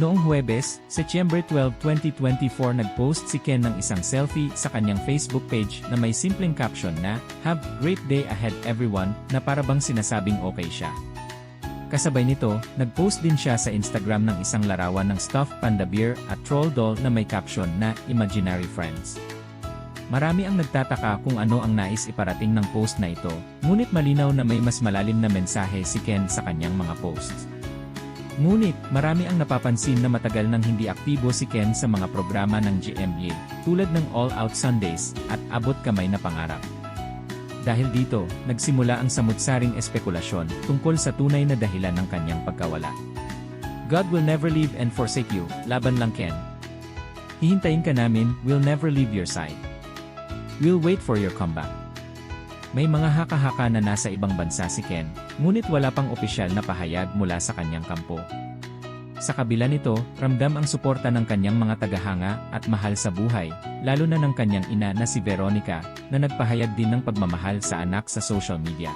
Noong Huwebes, Setyembre 12, 2024 nag-post si Ken ng isang selfie sa kanyang Facebook page na may simpleng caption na, Have great day ahead everyone, na parabang sinasabing okay siya. Kasabay nito, nag-post din siya sa Instagram ng isang larawan ng stuffed panda bear at troll doll na may caption na Imaginary Friends. Marami ang nagtataka kung ano ang nais iparating ng post na ito, ngunit malinaw na may mas malalim na mensahe si Ken sa kanyang mga posts. Ngunit, marami ang napapansin na matagal nang hindi aktibo si Ken sa mga programa ng GMA, tulad ng All Out Sundays, at Abot Kamay na Pangarap. Dahil dito, nagsimula ang samutsaring espekulasyon tungkol sa tunay na dahilan ng kanyang pagkawala. God will never leave and forsake you, laban lang Ken. Hihintayin ka namin, we'll never leave your side. We'll wait for your comeback. May mga haka-haka na nasa ibang bansa si Ken, ngunit wala pang opisyal na pahayag mula sa kanyang kampo. Sa kabila nito, ramdam ang suporta ng kanyang mga tagahanga at mahal sa buhay, lalo na ng kanyang ina na si Veronica, na nagpahayag din ng pagmamahal sa anak sa social media.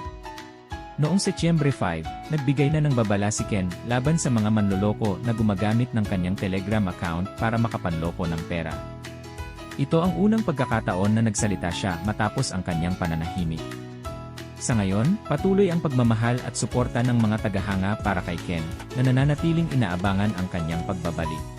Noong Setyembre 5, nagbigay na ng babala si Ken laban sa mga manloloko na gumagamit ng kanyang Telegram account para makapanloko ng pera. Ito ang unang pagkakataon na nagsalita siya matapos ang kanyang pananahimik. Sa ngayon, patuloy ang pagmamahal at suporta ng mga tagahanga para kay Ken, na nananatiling inaabangan ang kanyang pagbabalik.